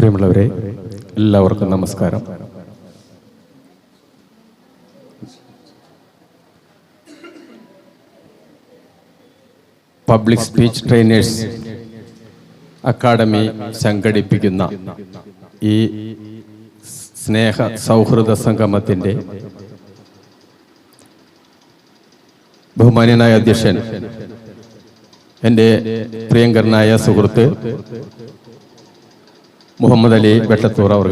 പ്രിയമുള്ളവരെ എല്ലാവർക്കും നമസ്കാരം. പബ്ലിക് സ്പീച്ച് ട്രെയിനേഴ്സ് അക്കാഡമി സംഘടിപ്പിക്കുന്ന ഈ സ്നേഹ സൗഹൃദ സംഗമത്തിന്റെ ബഹുമാന്യനായ അധ്യക്ഷൻ എന്റെ പ്രിയങ്കരനായ സുഹൃത്ത് മുഹമ്മദ് അലി വെട്ടത്തൂർ അവർ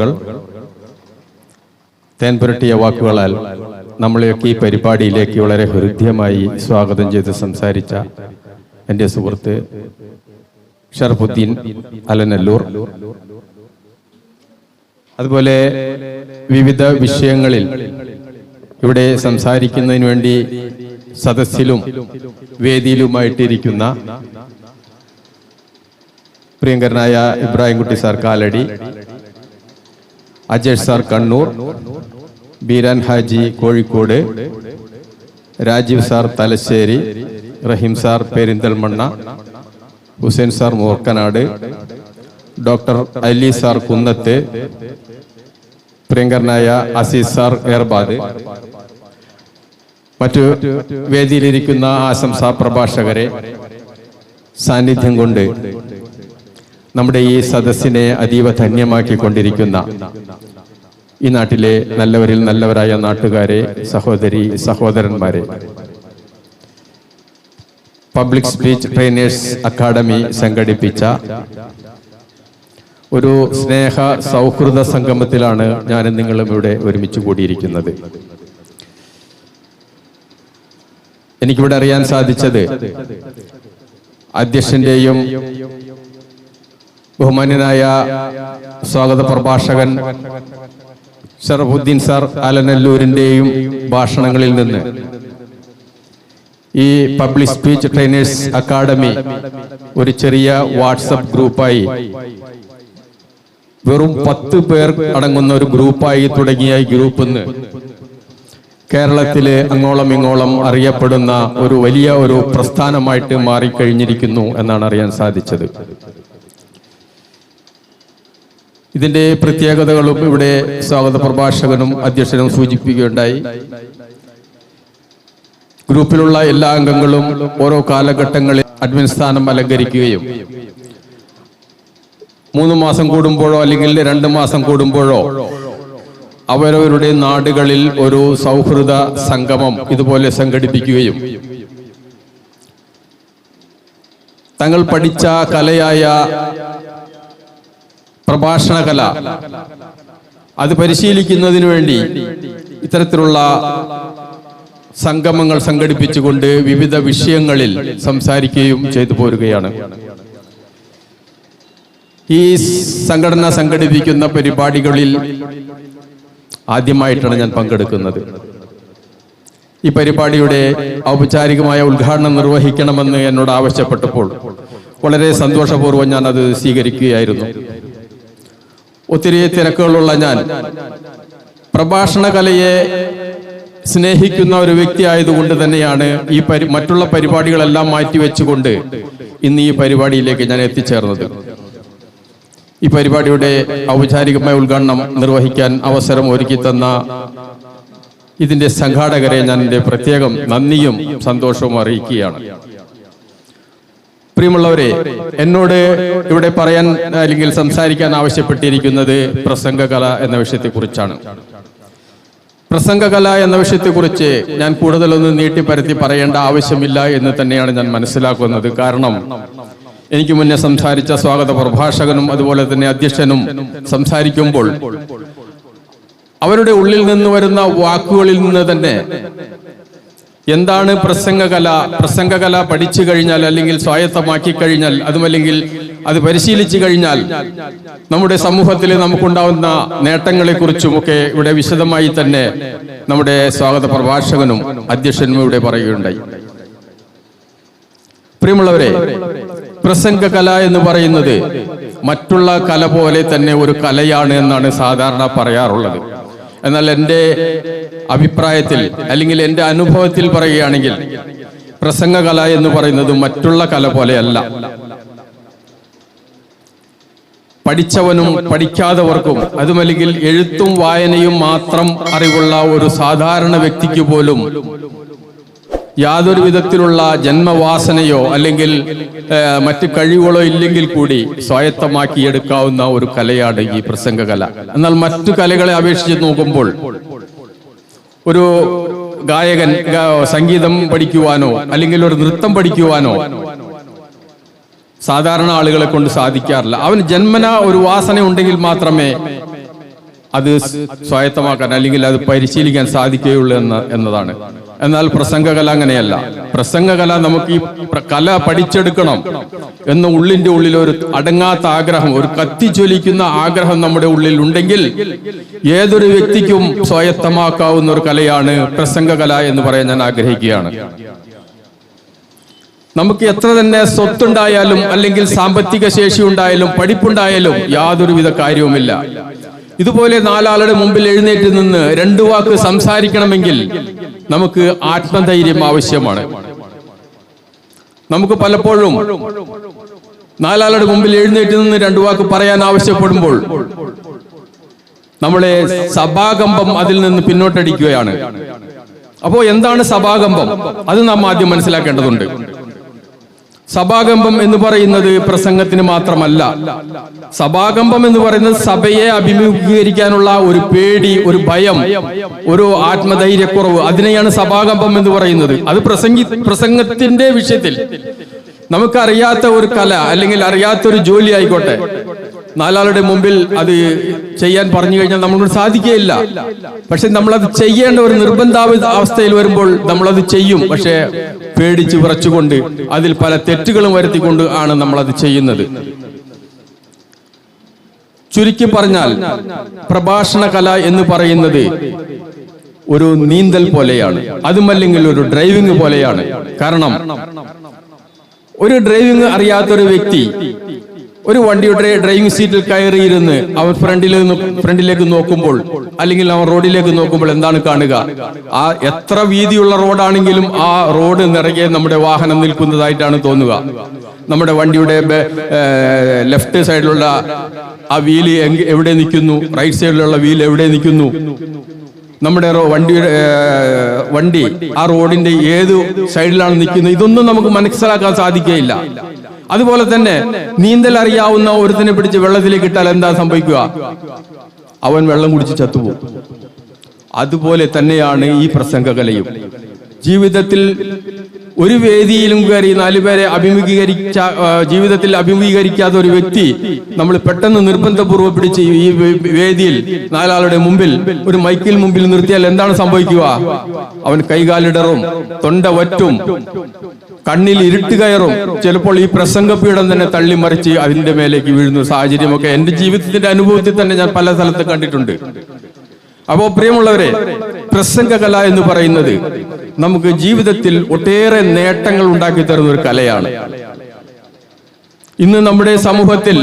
തേൻ പുരട്ടിയ വാക്കുകളാൽ നമ്മളെയൊക്കെ ഈ പരിപാടിയിലേക്ക് വളരെ ഹൃദ്യമായി സ്വാഗതം ചെയ്ത് സംസാരിച്ച എന്റെ സുഹൃത്ത് ഷർഫുദ്ദീൻ അലനല്ലൂർ. അതുപോലെ വിവിധ വിഷയങ്ങളിൽ ഇവിടെ സംസാരിക്കുന്നതിന് വേണ്ടി സദസ്സിലും വേദിയിലുമായിട്ടിരിക്കുന്ന പ്രിയങ്കരനായ Ibrahimkutty sir Kalady Ajesh sir Kannur Beeran Haji Kozhikode Rajeev sir Thalassery Rahim sir Perinthalmanna Hussain sir Moorkkanad doctor Ali sir Kunnath പ്രിയങ്കരനായ അസീസ് സാർ ഏർബാദ്. മറ്റു വേദിയിലിരിക്കുന്ന ആശംസാ പ്രഭാഷകരെ സാന്നിധ്യം കൊണ്ട് നമ്മുടെ ഈ സദസ്സിനെ അതീവ ധന്യമാക്കിക്കൊണ്ടിരിക്കുന്ന ഈ നാട്ടിലെ നല്ലവരിൽ നല്ലവരായ നാട്ടുകാരെ സഹോദരി സഹോദരന്മാരെ. പബ്ലിക് സ്പീച്ച് ട്രെയിനേഴ്സ് അക്കാഡമി സംഘടിപ്പിച്ച ഒരു സ്നേഹ സൗഹൃദ സംഗമത്തിലാണ് ഞാൻ നിങ്ങളും ഇവിടെ ഒരുമിച്ച് കൂടിയിരിക്കുന്നത്. എനിക്കിവിടെ അറിയാൻ സാധിച്ചത് അധ്യക്ഷന്റെയും ബഹുമാന്യനായ സ്വാഗത പ്രഭാഷകൻ ഷറഫുദ്ദീൻ സാർ അലനല്ലൂരിന്റെയും ഭാഷണങ്ങളിൽ നിന്ന്. ഈ പബ്ലിക് സ്പീച്ച് ട്രെയിനേഴ്സ് അക്കാഡമി ഒരു ചെറിയ വാട്സപ്പ് ഗ്രൂപ്പായി വെറും പത്ത് പേർ അടങ്ങുന്ന ഒരു ഗ്രൂപ്പായി തുടങ്ങിയ ഈ ഗ്രൂപ്പ് ഇന്ന് കേരളത്തിലെ അങ്ങോളം ഇങ്ങോളം അറിയപ്പെടുന്ന ഒരു വലിയ ഒരു പ്രസ്ഥാനമായിട്ട് മാറിക്കഴിഞ്ഞിരിക്കുന്നു എന്നാണ് അറിയാൻ സാധിച്ചത്. ഇതിന്റെ പ്രത്യേകതകളും ഇവിടെ സ്വാഗത പ്രഭാഷകനും അധ്യക്ഷനും സൂചിപ്പിക്കുകയുണ്ടായി. ഗ്രൂപ്പിലുള്ള എല്ലാ അംഗങ്ങളും ഓരോ കാലഘട്ടങ്ങളിൽ അഡ്മിൻ സ്ഥാനം അലങ്കരിക്കുകയും മൂന്ന് മാസം കൂടുമ്പോഴോ അല്ലെങ്കിൽ രണ്ട് മാസം കൂടുമ്പോഴോ അവരവരുടെ നാടുകളിൽ ഒരു സൗഹൃദ സംഗമം ഇതുപോലെ സംഘടിപ്പിക്കുകയും തങ്ങൾ പഠിച്ച കലയായ പ്രഭാഷണ കല അത് പരിശീലിക്കുന്നതിന് വേണ്ടി ഇത്തരത്തിലുള്ള സംഗമങ്ങൾ സംഘടിപ്പിച്ചുകൊണ്ട് വിവിധ വിഷയങ്ങളിൽ സംസാരിക്കുകയും ചെയ്തു പോരുകയാണ്. ഈ സംഘടന സംഘടിപ്പിക്കുന്ന പരിപാടികളിൽ ആദ്യമായിട്ടാണ് ഞാൻ പങ്കെടുക്കുന്നത്. ഈ പരിപാടിയുടെ ഔപചാരികമായ ഉദ്ഘാടനം നിർവഹിക്കണമെന്ന് എന്നോട് ആവശ്യപ്പെട്ടപ്പോൾ വളരെ സന്തോഷപൂർവം ഞാൻ അത് സ്വീകരിക്കുകയായിരുന്നു. ഒത്തിരി തിരക്കുകളുള്ള ഞാൻ. പ്രഭാഷണ കലയെ സ്നേഹിക്കുന്ന ഒരു വ്യക്തി ആയതുകൊണ്ട് തന്നെയാണ് ഈ പരി മറ്റുള്ള പരിപാടികളെല്ലാം മാറ്റിവെച്ചുകൊണ്ട് ഇന്ന് ഈ പരിപാടിയിലേക്ക് ഞാൻ എത്തിച്ചേർന്നത്. ഈ പരിപാടിയുടെ ഔപചാരികമായ ഉദ്ഘാടനം നിർവഹിക്കാൻ അവസരം ഒരുക്കി തന്ന ഇതിന്റെ സംഘാടകരെ ഞാൻ എന്റെ പ്രത്യേകം നന്ദിയും സന്തോഷവും അറിയിക്കുകയാണ്. പ്രിയമുള്ളവരെ എന്നോട് ഇവിടെ പറയാൻ അല്ലെങ്കിൽ സംസാരിക്കാൻ ആവശ്യപ്പെട്ടിരിക്കുന്നത് പ്രസംഗകല എന്ന വിഷയത്തെക്കുറിച്ചാണ്. പ്രസംഗകല എന്ന വിഷയത്തെക്കുറിച്ച് ഞാൻ കൂടുതലൊന്നും നീട്ടിപ്പരത്തി പറയേണ്ട ആവശ്യമില്ല എന്ന് തന്നെയാണ് ഞാൻ മനസ്സിലാക്കുന്നത്. കാരണം എനിക്ക് മുന്നേ സംസാരിച്ച സ്വാഗത പ്രഭാഷകനും അതുപോലെ തന്നെ അധ്യക്ഷനും സംസാരിക്കുമ്പോൾ അവരുടെ ഉള്ളിൽ നിന്ന് വരുന്ന വാക്കുകളിൽ നിന്ന് തന്നെ എന്താണ് പ്രസംഗകല? പ്രസംഗകല പഠിച്ചു കഴിഞ്ഞാൽ അല്ലെങ്കിൽ സ്വായത്തമാക്കി കഴിഞ്ഞാൽ അതുമല്ലെങ്കിൽ അത് പരിശീലിച്ചു കഴിഞ്ഞാൽ നമ്മുടെ സമൂഹത്തിൽ നമുക്കുണ്ടാവുന്ന നേട്ടങ്ങളെ കുറിച്ചുമൊക്കെ ഇവിടെ വിശദമായി തന്നെ നമ്മുടെ സ്വാഗത പ്രഭാഷകനും അധ്യക്ഷനും ഇവിടെ പറയുകയുണ്ടായി. പ്രിയമുള്ളവരെ പ്രസംഗകല എന്ന് പറയുന്നത് മറ്റുള്ള കല പോലെ തന്നെ ഒരു കലയാണ് എന്നാണ് സാധാരണ പറയാറുള്ളത്. എന്നാൽ എന്റെ അഭിപ്രായത്തിൽ അല്ലെങ്കിൽ എന്റെ അനുഭവത്തിൽ പറയുകയാണെങ്കിൽ പ്രസംഗകല എന്ന് പറയുന്നത് മറ്റുള്ള കല പോലെയല്ല. പഠിച്ചവനും പഠിക്കാത്തവർക്കും അതുമല്ലെങ്കിൽ എഴുത്തും വായനയും മാത്രം അറിവുള്ള ഒരു സാധാരണ വ്യക്തിക്ക് പോലും യാതൊരു വിധത്തിലുള്ള ജന്മവാസനയോ അല്ലെങ്കിൽ മറ്റ് കഴിവുകളോ ഇല്ലെങ്കിൽ കൂടി സ്വായത്തമാക്കിയെടുക്കാവുന്ന ഒരു കലയാണ് ഈ പ്രസംഗകല. എന്നാൽ മറ്റു കലകളെ അപേക്ഷിച്ച് നോക്കുമ്പോൾ ഒരു ഗായകൻ സംഗീതം പഠിക്കുവാനോ അല്ലെങ്കിൽ ഒരു നൃത്തം പഠിക്കുവാനോ സാധാരണ ആളുകളെ കൊണ്ട് സാധിക്കാറില്ല. അവന് ജന്മന ഒരു വാസന ഉണ്ടെങ്കിൽ മാത്രമേ അത് സ്വായത്തമാക്കാൻ അല്ലെങ്കിൽ അത് പരിശീലിക്കാൻ സാധിക്കുകയുള്ളൂ എന്ന എന്നതാണ്. എന്നാൽ പ്രസംഗകല അങ്ങനെയല്ല. പ്രസംഗകല നമുക്ക് ഈ കല പഠിച്ചെടുക്കണം എന്ന ഉള്ളിന്റെ ഉള്ളിൽ ഒരു അടങ്ങാത്ത ആഗ്രഹം ഒരു കത്തിജ്വലിക്കുന്ന ആഗ്രഹം നമ്മുടെ ഉള്ളിൽ ഉണ്ടെങ്കിൽ ഏതൊരു വ്യക്തിക്കും സ്വായത്തമാക്കാവുന്ന ഒരു കലയാണ് പ്രസംഗകല എന്ന് പറയാൻ ഞാൻ ആഗ്രഹിക്കുകയാണ്. നമുക്ക് എത്ര തന്നെ സ്വത്തുണ്ടായാലും അല്ലെങ്കിൽ സാമ്പത്തിക ശേഷി ഉണ്ടായാലും പഠിപ്പുണ്ടായാലും യാതൊരുവിധ കാര്യവുമില്ല. ഇതുപോലെ നാലാളുടെ മുമ്പിൽ എഴുന്നേറ്റ് നിന്ന് രണ്ടു വാക്ക് സംസാരിക്കണമെങ്കിൽ നമുക്ക് ആത്മധൈര്യം ആവശ്യമാണ്. നമുക്ക് പലപ്പോഴും നാലാളുടെ മുമ്പിൽ എഴുന്നേറ്റ് നിന്ന് രണ്ടു വാക്ക് പറയാൻ ആവശ്യപ്പെടുമ്പോൾ നമ്മളെ സഭാകമ്പം അതിൽ നിന്ന് പിന്നോട്ടടിക്കുകയാണ്. അപ്പോ എന്താണ് സഭാകമ്പം? അത് നാം ആദ്യം മനസ്സിലാക്കേണ്ടതുണ്ട്. സഭാകമ്പം എന്ന് പറയുന്നത് പ്രസംഗത്തിന് മാത്രമല്ല. സഭാകമ്പം എന്ന് പറയുന്നത് സഭയെ അഭിമുഖീകരിക്കാനുള്ള ഒരു പേടി ഒരു ഭയം ഒരു ആത്മധൈര്യക്കുറവ് അതിനെയാണ് സഭാകമ്പം എന്ന് പറയുന്നത്. അത് പ്രസംഗി പ്രസംഗത്തിന്റെ വിഷയത്തിൽ. നമുക്കറിയാത്ത ഒരു കല അല്ലെങ്കിൽ അറിയാത്ത ഒരു ജോലി ആയിക്കോട്ടെ. നാലാളുടെ മുമ്പിൽ അത് ചെയ്യാൻ പറഞ്ഞു കഴിഞ്ഞാൽ നമ്മളോട് സാധിക്കുകയില്ല. പക്ഷെ നമ്മളത് ചെയ്യേണ്ട ഒരു നിർബന്ധാവ അവസ്ഥയിൽ വരുമ്പോൾ നമ്മളത് ചെയ്യും. പക്ഷെ പേടിച്ച് വിറച്ചുകൊണ്ട് അതിൽ പല തെറ്റുകളും വരുത്തിക്കൊണ്ട് ആണ് നമ്മളത് ചെയ്യുന്നത്. ചുരുക്കി പറഞ്ഞാൽ പ്രഭാഷണ കല എന്ന് പറയുന്നത് ഒരു നീന്തൽ പോലെയാണ്. അതുമല്ലെങ്കിൽ ഒരു ഡ്രൈവിംഗ് പോലെയാണ്. കാരണം ഒരു ഡ്രൈവിംഗ് അറിയാത്തൊരു വ്യക്തി ഒരു വണ്ടിയുടെ ഡ്രൈവിംഗ് സീറ്റിൽ കയറിയിരുന്ന് അവൻ ഫ്രണ്ടിൽ ഫ്രണ്ടിലേക്ക് നോക്കുമ്പോൾ അല്ലെങ്കിൽ അവൻ റോഡിലേക്ക് നോക്കുമ്പോൾ എന്താണ് കാണുക? ആ എത്ര വീതിയുള്ള റോഡാണെങ്കിലും ആ റോഡ് നിറയെ നമ്മുടെ വാഹനം നിൽക്കുന്നതായിട്ടാണ് തോന്നുക. നമ്മുടെ വണ്ടിയുടെ ലെഫ്റ്റ് സൈഡിലുള്ള ആ വീൽ എവിടെ നിൽക്കുന്നു? റൈറ്റ് സൈഡിലുള്ള വീൽ എവിടെ നിൽക്കുന്നു? നമ്മുടെ വണ്ടിയുടെ വണ്ടി ആ റോഡിന്റെ ഏത് സൈഡിലാണ് നിൽക്കുന്നത്? ഇതൊന്നും നമുക്ക് മനസ്സിലാക്കാൻ സാധിക്കുകയില്ല. അതുപോലെ തന്നെ നീന്തൽ അറിയാവുന്ന ഒരുത്തിനെ പിടിച്ച് വെള്ളത്തിലേക്ക് ഇട്ടാൽ എന്താ സംഭവിക്കുക? അവൻ വെള്ളം കുടിച്ച് ചത്തുപോകും. അതുപോലെ തന്നെയാണ് ഈ പ്രസംഗകലയും. ജീവിതത്തിൽ ഒരു വേദിയിലും കയറി നാലുപേരെ അഭിമുഖീകരിച്ച ജീവിതത്തിൽ അഭിമുഖീകരിക്കാത്ത ഒരു വ്യക്തി നമ്മൾ പെട്ടെന്ന് നിർബന്ധപൂർവം പിടിച്ച് ഈ വേദിയിൽ നാലാളുടെ മുമ്പിൽ ഒരു മൈക്കിൽ മുമ്പിൽ നിർത്തിയാൽ എന്താണ് സംഭവിക്കുക? അവൻ കൈകാലിടറും തൊണ്ട വറ്റും കണ്ണിൽ ഇരുട്ട് കയറും. ചിലപ്പോൾ ഈ പ്രസംഗപീഠം തന്നെ തള്ളിമറിച്ച് അതിന്റെ മേലേക്ക് വീഴുന്ന സാഹചര്യമൊക്കെ എന്റെ ജീവിതത്തിന്റെ അനുഭവത്തിൽ തന്നെ ഞാൻ പല സ്ഥലത്ത് കണ്ടിട്ടുണ്ട്. അപ്പോ പ്രിയമുള്ളവരെ പ്രസംഗകല എന്ന് പറയുന്നത് നമുക്ക് ജീവിതത്തിൽ ഒട്ടേറെ നേട്ടങ്ങൾ ഉണ്ടാക്കി തരുന്ന ഒരു കലയാണ്. ഇന്ന് നമ്മുടെ സമൂഹത്തിൽ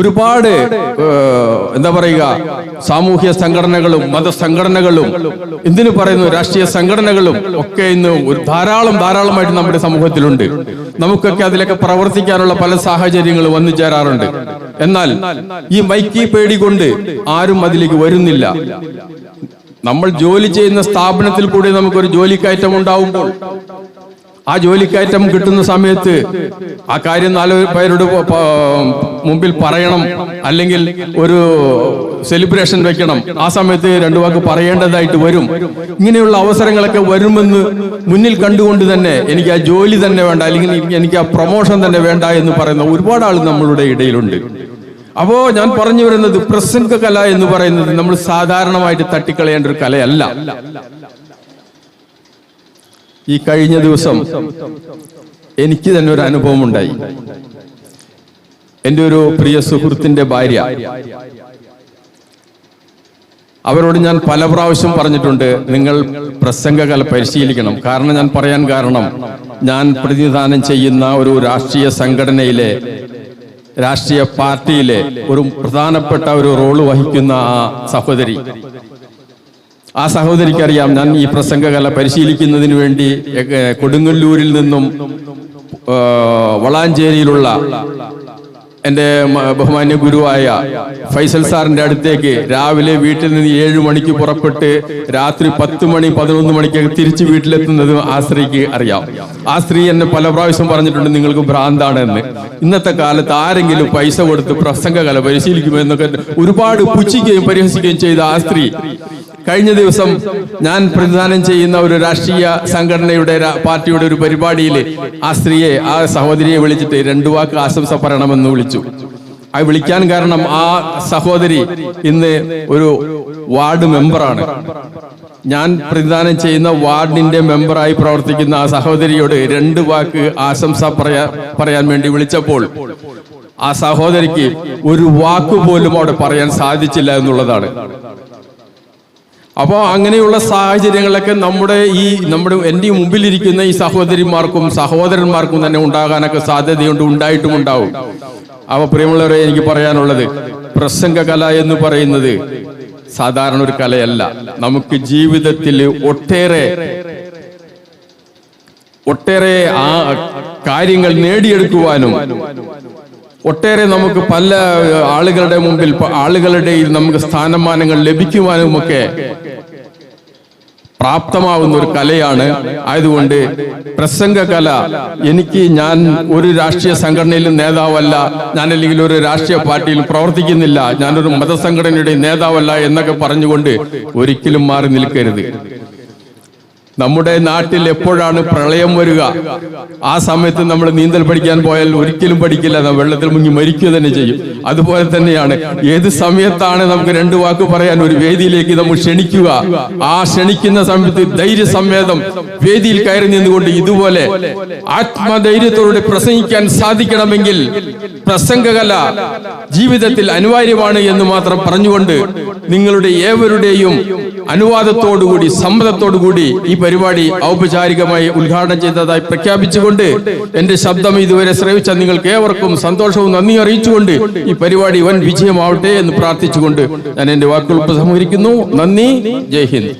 ഒരുപാട് എന്താ പറയുക സാമൂഹ്യ സംഘടനകളും മതസംഘടനകളും എന്തിനു പറയുന്നു? രാഷ്ട്രീയ സംഘടനകളും ഒക്കെ ഇന്ന് ഒരു ധാരാളം ധാരാളമായിട്ട് നമ്മുടെ സമൂഹത്തിലുണ്ട്. നമുക്കൊക്കെ അതിലൊക്കെ പ്രവർത്തിക്കാനുള്ള പല സാഹചര്യങ്ങളും വന്നു ചേരാറുണ്ട്. എന്നാൽ ഈ മൈക്കി പേടി കൊണ്ട് ആരും അതിലേക്ക് വരുന്നില്ല. നമ്മൾ ജോലി ചെയ്യുന്ന സ്ഥാപനത്തിൽ കൂടി നമുക്കൊരു ജോലിക്കയറ്റം ഉണ്ടാവുമ്പോൾ ആ ജോലിക്കയറ്റം കിട്ടുന്ന സമയത്ത് ആ കാര്യം നാല് പേരോട് മുമ്പിൽ പറയണം. അല്ലെങ്കിൽ ഒരു സെലിബ്രേഷൻ വെക്കണം. ആ സമയത്ത് രണ്ടു വാക്ക് പറയേണ്ടതായിട്ട് വരും. ഇങ്ങനെയുള്ള അവസരങ്ങളൊക്കെ വരുമെന്ന് മുന്നിൽ കണ്ടുകൊണ്ട് തന്നെ എനിക്ക് ആ ജോലി തന്നെ വേണ്ട. അല്ലെങ്കിൽ എനിക്ക് ആ പ്രൊമോഷൻ തന്നെ വേണ്ട എന്ന് പറയുന്ന ഒരുപാട് ആൾ നമ്മളുടെ ഇടയിലുണ്ട്. അപ്പോ ഞാൻ പറഞ്ഞു വരുന്നത് പ്രസംഗ കല എന്ന് പറയുന്നത് നമ്മൾ സാധാരണമായിട്ട് തട്ടിക്കളയേണ്ട ഒരു കലയല്ല. ഈ കഴിഞ്ഞ ദിവസം എനിക്ക് തന്നെ ഒരു അനുഭവം ഉണ്ടായി എന്റെ ഒരു പ്രിയ സുഹൃത്തിന്റെ ഭാര്യ. അവരോട് ഞാൻ പല പ്രാവശ്യം പറഞ്ഞിട്ടുണ്ട് നിങ്ങൾ പ്രസംഗകല പരിശീലിക്കണം. കാരണം ഞാൻ പറയാൻ കാരണം ഞാൻ പ്രതിനിധാനം ചെയ്യുന്ന ഒരു രാഷ്ട്രീയ സംഘടനയിലെ രാഷ്ട്രീയ പാർട്ടിയിലെ ഒരു പ്രധാനപ്പെട്ട ഒരു റോൾ വഹിക്കുന്ന ആ സഹോദരി. ആ സഹോദരിക്കറിയാം ഞാൻ ഈ പ്രസംഗകല പരിശീലിക്കുന്നതിന് വേണ്ടി കൊടുങ്ങല്ലൂരിൽ നിന്നും വളാഞ്ചേരിയിലുള്ള എന്റെ ബഹുമാന്യ ഗുരുവായ ഫൈസൽ സാറിന്റെ അടുത്തേക്ക് രാവിലെ വീട്ടിൽ നിന്ന് ഏഴ് മണിക്ക് പുറപ്പെട്ട് രാത്രി പത്ത് മണി പതിനൊന്ന് മണിക്ക് തിരിച്ച് വീട്ടിലെത്തുന്നത് ആ സ്ത്രീക്ക് അറിയാം. ആ സ്ത്രീ എന്നെ പല പ്രാവശ്യം പറഞ്ഞിട്ടുണ്ട് നിങ്ങൾക്ക് ഭ്രാന്താണ് എന്ന് ഇന്നത്തെ കാലത്ത് ആരെങ്കിലും പൈസ കൊടുത്ത് പ്രസംഗകല പരിശീലിക്കുമെന്നൊക്കെ ഒരുപാട് പുച്ഛിക്കുകയും പരിഹസിക്കുകയും ചെയ്ത ആ സ്ത്രീ കഴിഞ്ഞ ദിവസം ഞാൻ പ്രതിദാനം ചെയ്യുന്ന ഒരു രാഷ്ട്രീയ സംഘടനയുടെ പാർട്ടിയുടെ ഒരു പരിപാടിയിൽ ആ സ്ത്രീയെ ആ സഹോദരിയെ വിളിച്ചിട്ട് രണ്ടു വാക്ക് ആശംസ പറയണമെന്ന് വിളിച്ചു. ആ വിളിക്കാൻ കാരണം ആ സഹോദരി ഇന്ന് ഒരു വാർഡ് മെമ്പറാണ്. ഞാൻ പ്രതിദാനം ചെയ്യുന്ന വാർഡിന്റെ മെമ്പറായി പ്രവർത്തിക്കുന്ന ആ സഹോദരിയോട് രണ്ട് വാക്ക് ആശംസ പറയാ പറയാൻ വേണ്ടി വിളിച്ചപ്പോൾ ആ സഹോദരിക്ക് ഒരു വാക്ക് പോലും അവിടെ പറയാൻ സാധിച്ചില്ല എന്നുള്ളതാണ്. അപ്പോൾ അങ്ങനെയുള്ള സാഹചര്യങ്ങളൊക്കെ നമ്മുടെ ഈ നമ്മുടെ എന്റെ മുമ്പിലിരിക്കുന്ന ഈ സഹോദരിമാർക്കും സഹോദരന്മാർക്കും തന്നെ ഉണ്ടാകാനൊക്കെ സാധ്യതയുണ്ട് ഉണ്ടായിട്ടും ഉണ്ടാവും. അപ്പോൾ പ്രിയമുള്ളവരെ എനിക്ക് പറയാനുള്ളത് പ്രസംഗ കല എന്ന് പറയുന്നത് സാധാരണ ഒരു കലയല്ല. നമുക്ക് ജീവിതത്തിൽ ഒട്ടേറെ ഒട്ടേറെ ആ കാര്യങ്ങൾ നേടിയെടുക്കുവാനും ഒട്ടേറെ നമുക്ക് പല ആളുകളുടെ മുമ്പിൽ ആളുകളുടെ നമുക്ക് സ്ഥാനമാനങ്ങൾ ലഭിക്കുവാനുമൊക്കെ പ്രാപ്തമാവുന്ന ഒരു കലയാണ്. ആയതുകൊണ്ട് പ്രസംഗ കല എനിക്ക് ഞാൻ ഒരു രാഷ്ട്രീയ സംഘടനയിലും നേതാവല്ല ഞാൻ അല്ലെങ്കിൽ ഒരു രാഷ്ട്രീയ പാർട്ടിയിൽ പ്രവർത്തിക്കുന്നില്ല ഞാനൊരു മതസംഘടനയുടെ നേതാവല്ല എന്നൊക്കെ പറഞ്ഞുകൊണ്ട് ഒരിക്കലും മാറി നിൽക്കരുത്. നമ്മുടെ നാട്ടിൽ എപ്പോഴാണ് പ്രളയം വരിക? ആ സമയത്ത് നമ്മൾ നീന്തൽ പഠിക്കാൻ പോയാൽ ഒരിക്കലും പഠിക്കില്ല. വെള്ളത്തിൽ മുങ്ങി മരിക്കുക തന്നെ ചെയ്യും. അതുപോലെ തന്നെയാണ്. ഏത് സമയത്താണ് നമുക്ക് രണ്ട് വാക്ക് പറയാൻ ഒരു വേദിയിലേക്ക് നമ്മൾ ക്ഷണിക്കുക? ആ ക്ഷണിക്കുന്ന സമയത്ത് ധൈര്യസമേതം വേദിയിൽ കയറി നിന്നുകൊണ്ട് ഇതുപോലെ ആത്മധൈര്യത്തോടെ പ്രസംഗിക്കാൻ സാധിക്കണമെങ്കിൽ പ്രസംഗകല ജീവിതത്തിൽ അനിവാര്യമാണ് എന്ന് മാത്രം പറഞ്ഞുകൊണ്ട് നിങ്ങളുടെ ഏവരുടെയും അനുവാദത്തോടുകൂടി സമ്മതത്തോടുകൂടി ഈ പരിപാടി ഔപചാരികമായി ഉദ്ഘാടനം ചെയ്തതായി പ്രഖ്യാപിച്ചുകൊണ്ട് എന്റെ ശബ്ദം ഇതുവരെ ശ്രവിച്ച നിങ്ങൾക്ക് ഏവർക്കും സന്തോഷവും നന്ദി അറിയിച്ചുകൊണ്ട് ഈ പരിപാടി വൻ വിജയമാവട്ടെ എന്ന് പ്രാർത്ഥിച്ചുകൊണ്ട് ഞാൻ എന്റെ വാക്കുകൾ ഉപസംഹരിക്കുന്നു. നന്ദി. ജയ് ഹിന്ദ്.